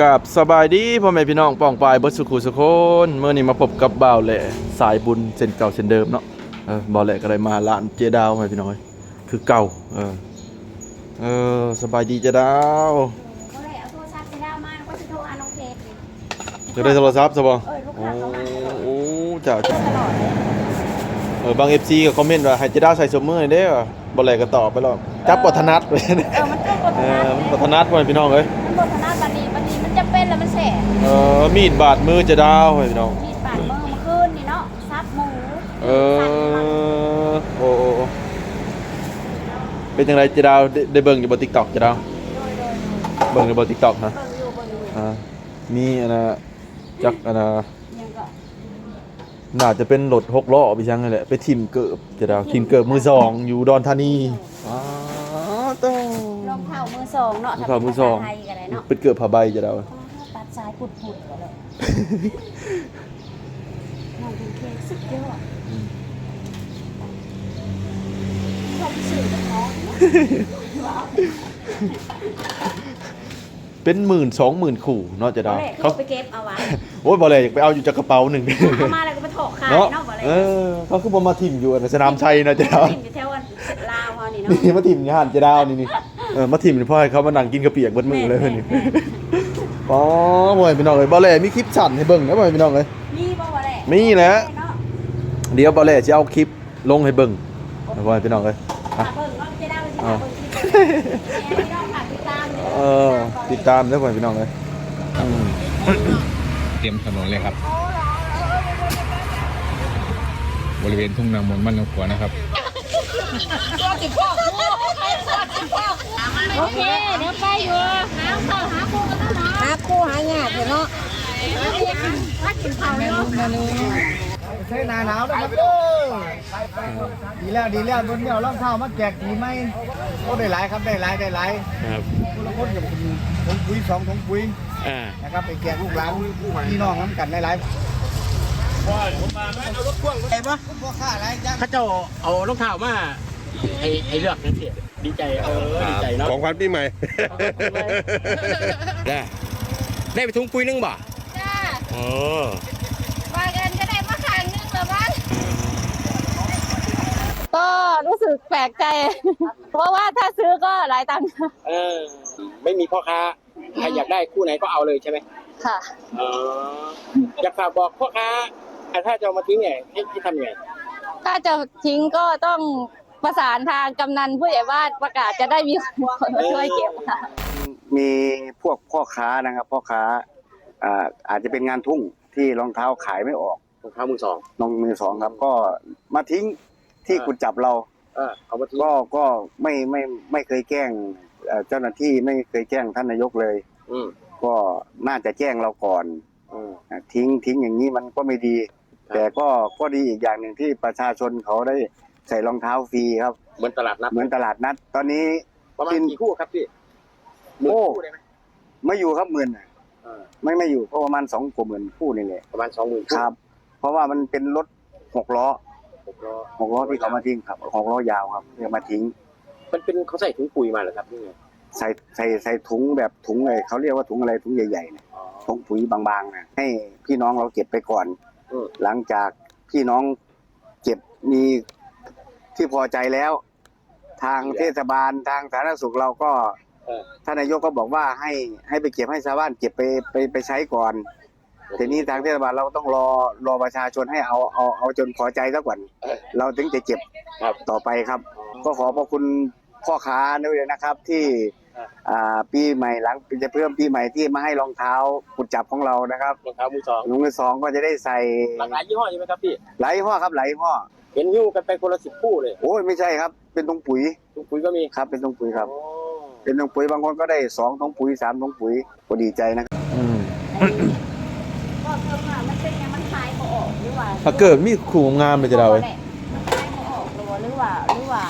กับสบายดีพ่อแม่พี่น้องป้องปายเบิดสุขุสุคนเมื่อนี้มาพบกับบ่าวแหล่สายบุญเส้นเก่าเส้นเดิมเนาะเออบ่าวแหล่ก็ได้มาร้านเจดาวพ่อแม่พี่น้องเอ้ยคือเก่าเออเออสบายดีเจดาวก็เลยเอาโทรศัพท์ไปดาวมาก็จะโทรหาน้องเพชรนี่จะได้โทรศัพท์ซะบ่เออลูกโอ้ค้าเขามาโอ้จ้าจ้าตลอดเลยเออบาง FC ก็คอมเมนต์ว่าให้เจดาวใส่สมมือให้เด้อบ่าวแหล่ก็ตอบไปแล้วจับบ่ถนัดเลยเออมันเป็นบทเอนาอดมันบ่ถนัดพ่อแม่พี่น้องเอ้ยมันบทนาด แล้วมันแสบเออมีดบาดมือเจดาวพ่อแม่พี่น้อง มีดปาดมือเมื่อคืนนี่เนาะซับหมูเออโอ้โอ้โอ้เป็นยังไงเจดาวได้ได้เบิ่งอยู่บนติ๊กต็อกเจดาวโดยโดยเบิ่งอยู่บนติ๊กต็อกนะเบิ่งอยู่เบิ่งอยู่อ่ามีอันน่ะจักอันน่ะยังก็น่าจะเป็นรถหกล้อไปยังนั่นแหละไปทิมเกิบเจดาวทิมเกิบมือสองอยู่ดอนธานีอ้าวต้องรองเท้ามือสองเนาะรองเท้ามือสองไทยกันเลยเนาะเป็นเกิบผ้าใบเจดาวตัดสาย ปุดปุดๆก็เลยน้องเป็นเค้กสุดยอดชมสื่อกับน้องเนาะเป็นหมื่นสองหมื่นขู่เนาะเจดาวเขาเขาไปเก็บเอาไว้โอ้ยบอเลยอยากไปเอาอยู่จากกระเป๋าหนึ่งเอามาแล้วก็ไปถกขายเนาะเนาะบ่เลยเออเขาคือบ่มาทิมอยู่อันสนามชัยเนาะเจดาวกินอยู่แถวลาวเฮานี่เนาะนี่มาถิ่มงานเจดาวนี่นี่เออมาถิ่มนี่พ่อให้เขามานั่งกินกระเปียกเบนมือเลยเพิ่นนี่แม่แม่ อ๋อบ่ให้พี่น้องเอ้ยบ่แลมีคลิปสั่นให้เบิ่งนะบ่ให้พี่น้องเอ้ย มีบ่วะแหละมีแหละ เนาะเดี๋ยวบ่แลสิเอาคลิปลงให้เบิ่งนะบ่ให้พี่น้องเอ้ยฝากเบิ่งเนาะจะได้ไปสิอ่าฝากเบิ่งที่เบิ่งแม่พี่น้องฝากติดตามด้เออติดตามเด้อบ่ให้พี่น้องเอ้ยอืมเตรียมถนนเลยครับ บริเวณทุ่งนางมนต์บ้านหนองขัวนะครับ โอเค เดี๋ยวไปอยู่หาข้าวหาปูกันแล้วเนาะหาคู่หาหยาดเนาะถ้ากินข้าวเนาะใช้หนาหนาวนะครับเด้อดีแล้วดีแล้วบนเดียวรองเท้ามาแจกดีไหมโอ้ได้หลายครับได้หลายได้หลายครับคนละคนกับถุงปุ๋ยสองถุงปุ๋ยอ่านะครับไปแจกลูกหลานพี่น้องน้ำกันได้หลายไอ้ปะพ่อข้าหลายจังข้าเจ้าเอารองเท้ามาให้ให้เลือกนั่นสิ ดีใจเออดีใจเนาะของขวัญปีใหม่ ได้ได้ไปถุงปุ๋ยนึงบ่จ้าเออว่ากันก็ได้มาขางนึงแล้วบ้านก็รู้สึกแปลกใจ เพราะว่าถ้าซื้อก็หลายตังค์เออ ไม่มีพ่อค้าใครอยากได้คู่ไหนก็เอาเลยใช่ไหมค่ะเอออยากฝากบอกพ่อค้าอะถ้าจะเอามาทิ้งไงให้ให้ทำไงถ้าจะทิ้งก็ต้อง ประสานทางกำนันผู้ใหญ่บ้านประกาศจะได้มีคนมาช่วยเก็บค่ะ มีพวกพ่อค้านะครับพ่อค้าอ่าอาจจะเป็นงานทุ่งที่รองเท้าขายไม่ออกรองเท้ามือสอง รองมือสองครับก็มาทิ้งที่อ่า กุดจับเรา เออเอามาทิ้งก็ก็ไม่ไม่ไม่เคยแจ้งเอ่อเจ้าหน้าที่ไม่เคยแจ้งท่านนายกเลย อืมก็น่าจะแจ้งเราก่อนอืม อะทิ้งทิ้งอย่างนี้มันก็ไม่ดี ครับ แต่ก็ก็ดีอีกอย่างหนึ่งที่ประชาชนเขาได้ ใส่รองเท้าฟรีครับ เหมือนตลาดนัดเหมือนตลาดนัด ตอนนี้ประมาณกี่คู่ครับพี่หมื่นโอ้คู่ได้ไหมไม่อยู่ครับหมื่นน่ะเออไม่ไม่อยู่เพราะประมาณสองกว่าหมื่นคู่นี่แหละประมาณสองหมื่นครับ เพราะว่ามันเป็นรถหกล้อหกล้อหกล้อที่เขามาทิ้งครับหกล้อยาวครับที่เอามาทิ้ง มันเป็นเขาใส่ถุงปุ๋ยมาเหรอครับนี่ไงใส่ใส่ใส่ถุงแบบถุงเลยเขาเรียกว่าถุงอะไรถุงใหญ่ๆเนี่ยอ๋อถุงปุ๋ยบางๆนะให้พี่น้องเราเก็บไปก่อนอืมหลังจากพี่น้องเก็บมี ที่พอใจแล้ว ทางเทศบาลทางสาธารณสุขเราก็เออท่านนายกก็บอกว่าให้ให้ไปเก็บให้ชาวบ้านเก็บไปไปไปใช้ก่อน ทีนี้ทางเทศบาลเราต้องรอรอประชาชนให้เอาเอาเอาจนพอใจซะก่อนเออเราถึงจะเก็บครับต่อไปครับ ก็ขอขอบคุณพ่อค้าด้วยนะครับที่เอออ่าปีใหม่หลังจะเพิ่มปีใหม่ที่มาให้รองเท้ากุดจับของเรานะครับรองเท้ามือสองลุงมือสองก็จะได้ใส่หลากหลายยี่ห้อใช่ไหมครับพี่หลายยี่ห้อครับหลายยี่ห้อ เห็นหิ้วกันไปคนละสิบคู่เลยโอ้ยไม่ใช่ครับ เป็นถุงปุ๋ยถุงปุ๋ยก็มีครับ เป็นถุงปุ๋ยครับโอ้เป็นถุงปุ๋ยบางคนก็ได้สองถุงปุ๋ยสามถุงปุ๋ยก็ดีใจนะครับอืมก็เพิ่มมามันเป็นยังมันคลายบ่ออกหรือว่าถ้าเกิดมีขู่งามเลยจะได้เว้ย มันคลายบ่ออกหรือว่าหรือว่าหรือว่า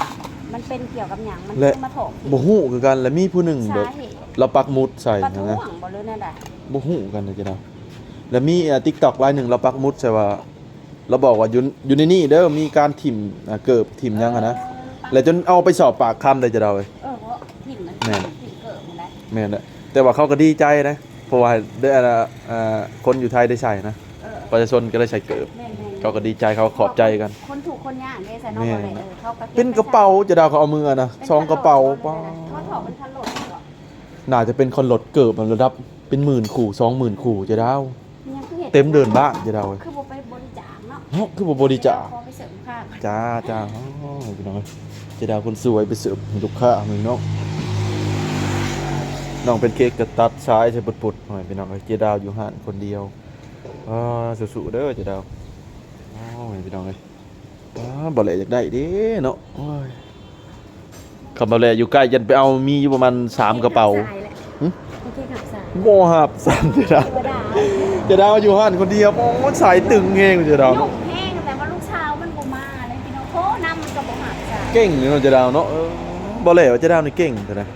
มันเป็นเกี่ยวกับหยังมันและมาถกบ่ฮู้คือกันแล้วมีผู้หนึงแบบสาเหตุเราปักหมุดใส่ประท้นะวนะงบ่หรือนั่นแหละบ่ฮู้กันเลยจะได้แล้วมีอ่า TikTok รายหนึ่งเราปักหมุดใส่ว่า เราบอกว่าอยู่อยู่ในนี่เด้อมีการถิ่มอ่าเกิบถิ่มหยังอะนะแล้วจนเอาไปสอบปากคำเลยจะได้เว้ยเออเพราะถิ่นมันแม่นถิ่นเกิดมันแล้วแม่นแหละแต่ว่าเขาก็ดีใจนะราะว่าได้อ่าอ่าคนอยู่ไทยได้ใส่นะเออประชาชนก็ได้ใส่เกิบแม่นๆเขาก็ดีใจเขาขอบใจกัน คนถูกคนยากเด้ซะเนาะแม่บ่เลยเออเขาก็บเป็นกระเป๋าจะดาวเขาเอามือนะซองกระเป๋าป้ป้าเขาถอดเป็นคันโหลดเหรอน่าจะเป็นคอนโหลดเกิบมันระดับ เป็นหมื่นขู่สองหมื่นขู่จะดาวมันยังคือห็เต็มเดินบ้านจะดาวเว้ย คือบ่ไปบริจาค เนาะเฮ้ยคือบ่บริจาคขอไปเสริมข้างจ้าจ้าอ๋อพี่น้องจะดาวคนสวยไปเสิร์ฟให้ลูกค้ามึงเนาะน้องเป็นเค้กกระตัดซ้ายใช้ปุดๆหน่อยพี่น้องเอ้ยเจดาวอยู่ห้านคนเดียวอ่าสู้ๆเด้อเจดาวโอ้ยพี่น้องเอ้ยอ่าบ่แลอยากได้เด้เนาะโอ้ยคำบ่แลอยู่ใกล้ยันไปเอามีอยู่ประมาณสามกระเป๋าสายแหละหึ โอเคครับสายโมหับสันเจดาวเทวดาเจดาวอยู่ห้านคนเดียวโอ้ยสายตึงเองเจดาวหนุ่เนาะ เก่งเนาะเจดาวเนาะเออบ่แลว่าเจดาวนี่เก่งเท่านะ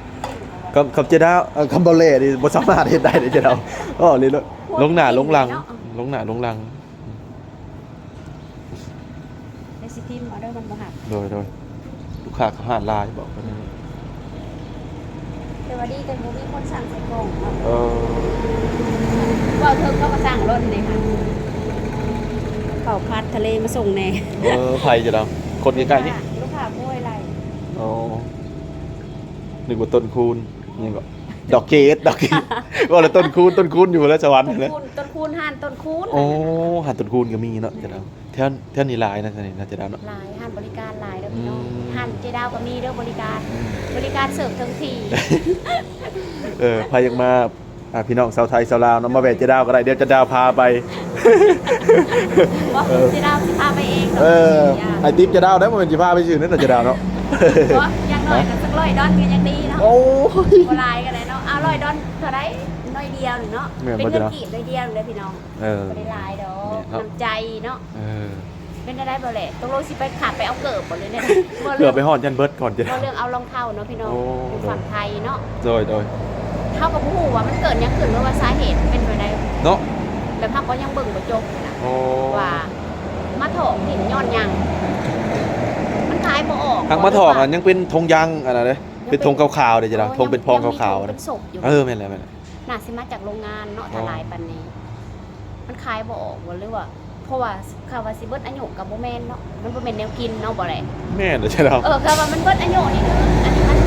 คำคำเจดาวเอ่อคำบอลเล่ดิบ่สามารถเฮ็ดได้เด้เจดาวอ๋อเลยลงหน้าลงหลังลงหน้าลงหลังในสิพิมพ์เอาเด้อมันบ่หักโดยโดยลูกค้าเขาหาลายบอกว่านี่แต่ว่าดีแต่บ่มีคนสั่งใส่กล่องเนาะเออว่าเธอเขามาสั่งรถเลยค่ะเขาพัดทะเลมาส่งแน่เออไผเจดาวคนใกล้ๆนี่ ลูกค้าป่วยไร อ๋อนึกว่าต้นคูณนี่ก็ดอกเกดดอกเกดว่าแล้วต้นคูณต้นคูณอยู่แล้วสวรรค์ต้นเลยคูณต้นคูณห่านต้นคูณโอ้หาต้นคูณก็มีเนาะเจดาวแท่นแท่นนี่หลายนะท่านนี่นะเจดาวเนาะลายห่านบริการลายเด้อพี่น้องอืมห่านเจดาวก็มีเด้อบริการ บริการเสิร์ฟทั้งทีเออพายังมาอ่าพี่น้องชาวไทยชาวลาวเนาะมาแวะเจดาวก็ได้เดี๋ยวเจะดาวพาไปว่าเจดาวสิพาไปเองเอออย่าไอติ๊บจะดาวได้มันเป็นจีพาไปชื่อนั่นน่ะจะดาวเนาะ เพราะอยังน้อยก็สักร้อยดอนก็ยังดีเนาะโอ้ยบ่ลายกันเลยเนาะเอาร้อยดอนเท่าไรน้อยเดียวหนึ่งเนาะแม่นเป็นบ่เงิจ๊ะนเนาะกีบน้อยเดียวเลยพี่น้องเออ บ่ได้หลายดอกแม่นเนาะน้ำใจเนาะ เออเป็นได้บ่แหละตกลงสิไปขาดไปเอาเกิบบ่เลยเนี่ยบ่เกืเรื่ออบงไปหอดยันเบิร์ดก่อนจะบ่เรื่องเอารองเท้าเนาะพี่น้องโอ้อยู่ฝั่งไทยเนาะ โดยโดยเท่ากับผู้ว่ามันเกิดหยังขึ้นหรือว่าสาเหตุเป็นไปได้เนาะแบบพักก็ยังเบิ่งบ่จบนะโอ้ว่ามาถอกเห็นย้อนหยัง มันขายบ่ออกทางมาถอกอะยังเป็นธงยางอะไรเลยเป็นธงขาวๆเดี๋ยวจะดาวธงเป็นพองขาวๆๆนะเป็นศพอยู่เออแม่นแล้วแม่นแล้วน่าสิมาจากโรงงานเนาะอ๋อทลายปันนี้ มันขายบ่ออกบ่หรือว่าเพราะว่าข่าวว่าสิเบิดอายุกับบ่แม่นเนาะมันบ่แม่นแนวกินเนาะบ่แหละแม่นเดี๋ยวจะดาวเออข่าวว่ามันเบิดอายุนี่คืออันนี้มัน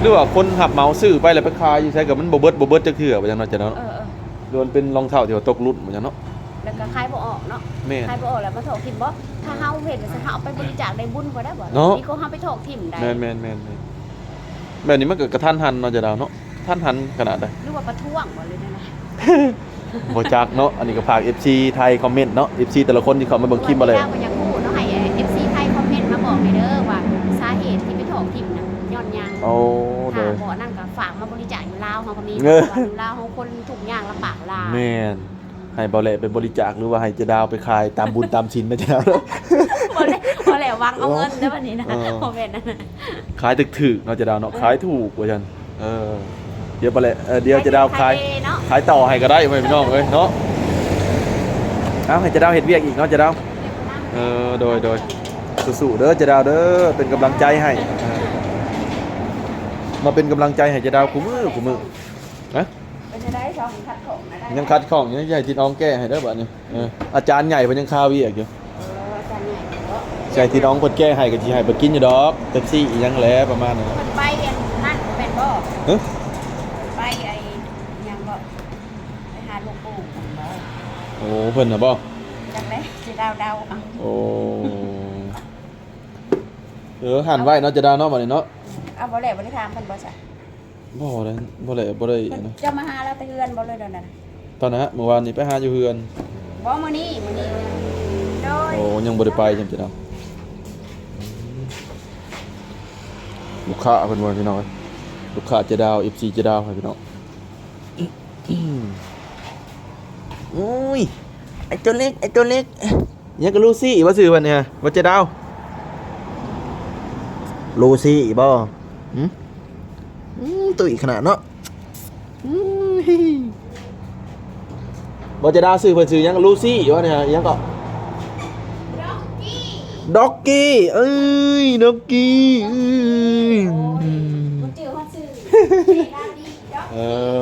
หรือว่าคนหับเหมาซื้อไปแล้วไปขายอยู่ใช่กับมันบ่เบิร์ดบ่เบิร์ดจะเถื่อไปจังเนาะจะเนาะเออเออโดนเป็นรองเท้าที่ว่าตกรุ่นเหมือนกันเนาะแล้ว ก็ขายบ่ออกเนาะแม่น ขายบ่ออกแล้วมาถอกทิมบ่ถ้าเฮาเห็นสิเฮาเอาไปบริจาคได้บุญบ่ได้บ่เนาะ นี่ก็เฮาไปถอกทิมได้แม่นแม่นแม่นแม่นแบบนี้มันเกิดกระทันหันเนาะจะดาวเนาะท่านหันขนาดใด หรือว่าประท้วงบ่เลยเนยนะบจักเนาะอันนี้ก็ฝาก FC ไทยคอมเมนต์เนาะ FC แต่ละคนที่เขามาเบิ่งคลิปมาเลยยาวก็ยังพูดเนาะให้ FC ไทยคอมเมนต์มาบอกหน่อยเด้อว่าสาเหตุที่ไปถอกทิมน่ะย้อนหยังโอ้โดถ้ายบ่นั่นก็ฝากมาบริจาคอยู่ลาวเฮาก็มีเออเพราะว่าอยู่ลาวเฮาคนทุกอย่างลำบากหลายแม่น ให้เบาแหล่ไปบริจาคหรือว่าให้เจดาวไปขายตามบุญตามชินนะเจดาวเนาะบ่ได้บ่แล้ววางเอาเงินเด้อบัดนี้นะเออ บ่แม่นนั่นน่ะขายถึกๆเนาะเจดาวเนาะขายถูกกว่าฉันเออเดี๋ยวเบาแหล่เออเดี๋ยวเจดาวขายเทเนาะขายต่อให้ก็ได้ไว้พี่น้องเอ้ยเนาะเอาให้เจดาวเฮ็ดเวียกอีกเนาะเจดาว เออโดยโดย สู้ๆเด้อเจดาวเด้อเป็นกำลังใจให้เออมาเป็นกำลังใจให้เจดาวคุมือคุมือนะเป็น จะได้ช่องคัดของนะได้ยังคัดของยังใหญ่ที่น้องแก้ให้ได้อบ่เนี่ยเอออาจารย์ใหญ่เพิ่นยังคาเวียกอยู่เอออาจารย์ใหญ่ก็ใช่ที่น้องเพิ่นแก้ให้ก็สิให้เพิ่นกินอยู่ดอกเป๊ปซี่อีหยังแหล้ประมาณนั้นเพิ่นไปเรียนนั่นเป็นบ่เอ้อไปไอ้หยังบ่ไปหาหลวงปู่เพิ่นบ่โอ้เพิ่นน่ะบ่ จังได๋สิดาวดาวๆเอาโอ้ เออหันไว้เนาะจะดาวเนาะบัดนี้เนาะเอาบ่แล้วบ่ได้ถามเพิ่นบ่ซะ บ่ได้บ่ได้บ่ได้เพิ่นนะจะมาหาเราแต่เฮือนบ่เลยเดี๋ยวนั้นน่ะตอนนั้นฮะเมื่อวานนี้ไปหาอยู่เฮือนบ่มื้อนี้มื้อนี้โดยโอ้ยังบ่ได้ไปจังจะดาวลูกค้าเพิ่นว่าพี่น้องเอ้ยลูกค้าจะดาว FC จะดาวให้พี่น้องโอ้ยไอตัวเล็กไอตัวเล็กยังก็ลูซี่ว่าซื้อวันเนี่ยว่าจะดาวลูซี่บ่หืมอืม ตุยขนาดเนาะบ่จะดาซื้อเพิ่นซื้อยังลูซี่ว่าเนี่ยยังก็ด็อกกี้เอ้ยด็อกกี้เออเวลาดีดอกเอ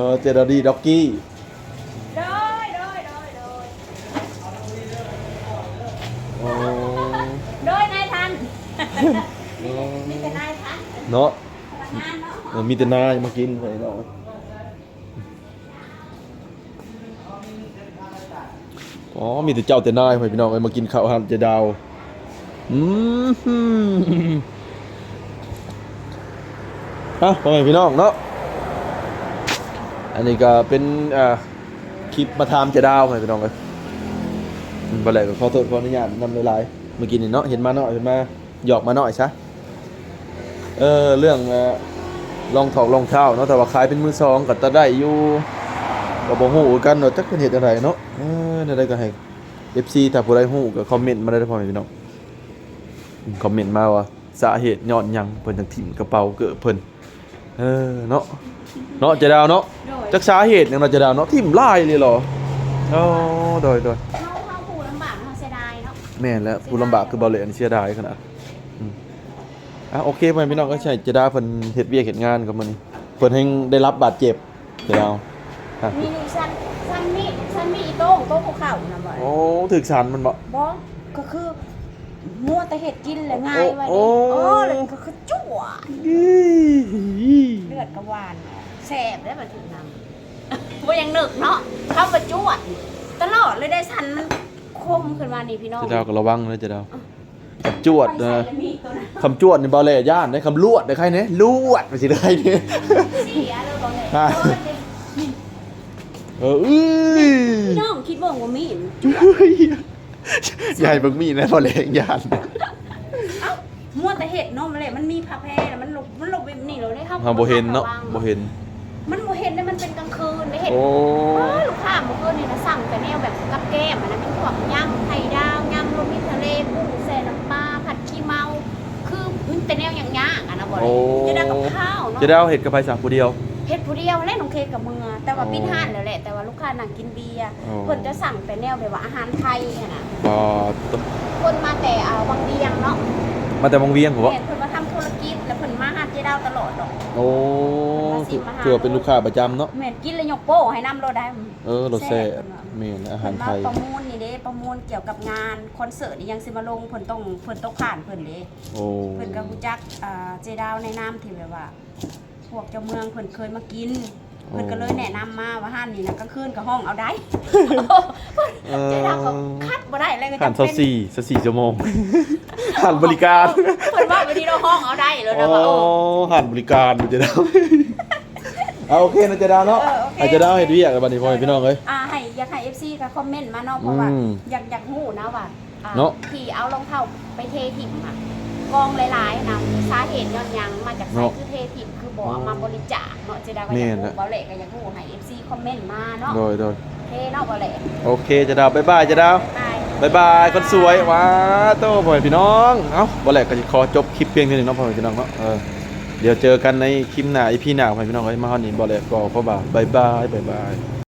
อเจดาดีด็อกกี้โดยโดยโดยโดยโดยนายทันนี่เป็นนายทันเนาะ เออมีแต่นายมากินไปเนาะอ๋อมีแต่เจ้าแต่นายไปพี่น้องเอ้มากินข้าวหันเจดาวอืมฮะพ่อแม่พี่น้องเนาะอันนี้ก็เป็นอ่าคลิปมาทำเจดาวไปพี่น้องเลยอืมบ่แล้วก็ขอโทษขออนุญาตนำหลายๆเมื่อกี้นี่เนาะเห็นมาหน่อยเห็นมาหยอกมาหน่อยซะเออเรื่อง เอ่อรองถอกรองเท้าเนาะแต่ว่าขายเป็นมือสองก็จะได้อยู่ก็บ่ฮู้กันว่าจักเป็นเหตุอะไรเนาะเออนั่นได้ก็ให้ FC ถ้าผู้ใดฮู้ก็คอมเมนต์มาได้เด้อพ่อแม่พี่น้องอืมคอมเมนต์มาว่าสาเหตุย้อนหยังเพิ่นจังถิ่มกระเป๋าเกิดเพิ่นเออเนาะเนาะเจะดาวเนาะโดยจักสาเหตุหยังเนาะเจะดาวเนาะถิ่มลายเลยเหรออ๋อโดยโดยเขาเขาผู้ลำบากเขาเสียดายเนาะแม่นแล้วผู้ลำบากคือเบาเหลยอันนี้เสียดายขนาดอืม อะโอเคพ่อแม่พี่น้องก็ใช่เจะดาวเพิ่นเฮ็ดเวียกเฮ็ดงานกับมื้อนี้เพิ่นแฮงได้รับบาดเจ็บเจะดาวอะมีนี่ซันซันมีซันมีอีโต้งโต้งภูเขานะบ่โอ้ถึกสันมันบ่ บ่ก็คือมัวแต่เห็ดกินเลยง่ายไว้โอ้นี่โอ้ โอ้เลยก็คือจั่วอี้เลือดกระวานแสบได้มาถึงน้ำว่ายังหนึกเนาะเข้าประจวดตลอดเลยได้สันมันคมขึ้นมานี่พี่น้องเจะดาวก็ระวังนะเจะดาวกับจวดไปนะใส่แล้วมีตัวนั้นคำจวดนี่บ่แลย่านได้คำลวดได้ใครเนี่ยลวดไปสิได้เนี่ยเสียเลยบอกเลยอะโดนเลยเอออื้อพี่น้องคิดว่าว่ามีดใหญ่เบิ่งมีนะบ่แลย่านเอ้ามัวแต่เห็ดเนาะมันเลยมันมีผ้าแพร่แล้วมันหลบมันหลบแบบนี้เลยได้เข้าเฮาบ่เห็นเนาะบ่เห็นมันบ่เห็นเลยมันเป็นกลางคืนได้เห็นโอ้อ้าวลูกค้าเมื่อคืนนี่นะสั่งแต่แนวแบบกับแก้มอะนะเป็นพวกยำไข่ดาวยำรวมมิตรทะเลกุ้งแซ่น้ำปลาผัดขี้เมา คือมันเป็นแนวอย่างยากอะนะบอกเลโอ้ยจะได้กับข้าวเนาะเจะดาวเฮ็ดกับไผสักผู้เดียว เฮ็ดผู้เดียวเล่นน้องเคกกับมือแต่ว่าโอ้ปิ้นห้านแล้วแหละแต่ว่าลูกค้านั่งกินเบียร์โอ้ เพิ่นจะสั่งแต่แนวแบบว่าอาหารไทยอะนะบ่ตคนมาแต่อ่าวังเวียงเนาะมาแต่วงเวียงผมว่า แม่นเพิ่น โอ้คือคือว่าเป็นลูกค้าประจำเนาะแม่นกินแล้วยกโป้ให้น้ำโลได้เออรสแซ่บแม่นอาหารไทย เพิ่นมาประมูลนี่เด้ประมูลเกี่ยวกับงานคอนเสิร์ตนี่ยังสิมาลงเพิ่นต้องเพิ่นต้องผ่านเพิ่นเด้โอ้เพิ่นก็รู้จักอ่าเจดาวในนามที่แบบว่า พวกเจ้าเมืองเพิ่นเคยมากิน เพิ่นก็เลยแนะนำมาว่าห้านนี่นะกลางคืนก็ห้องเอาได้ เจดาวก็คัดบ่ได้เลยก็หันจำเท่าเป็นสี่สักสี่ชั่วโมงหันบริการเพิ่ นว่าบางทีเราห้องเอาได้แล้วโอ้นะว่าโอ้ หันบริการเจะดาวเอาโอเคนะเจะดาวเนาะเออโอเค อาจจะดาวให้ดีอะบัดนี้พ่อแม่พี่น้องเอ้ย อ่าให้อยากให้ FC ก็คอมเมนต์มาเนาะเพราะว่าอืมอยากอยากฮู้นะว่าอ่เนาะ ที่เอารองเท้าไปเทถิ่มอะกองหลายๆนะสาเหตุย้อนหยังมาจากไสคือเทถิ่มคือบ่เอามาบริจาคเนาะเจดาก็อยากแม่นรู้อะบ่เละก็อยากรู้ให้ FC คอมเมนต์มาเนาะโดยโดยเทเนาะบ่เละโอเคเจะดาวบ๊ายบายเจะดาว บาย บายบายคนสวยว้าโตพ่อแม่พี่น้อง เอ้าบ่แหลกก็จะขอจบคลิปเพียงเท่านี้เนาะพ่อแม่พี่น้องเนาะเออเดี๋ยวเจอกันในคลิปหน้าอีพีหน้าพ่อแม่พี่น้องเอ้ยมาฮอนนี้บ่แหลกก็ขอบ่าบ๊ายบายบายบาย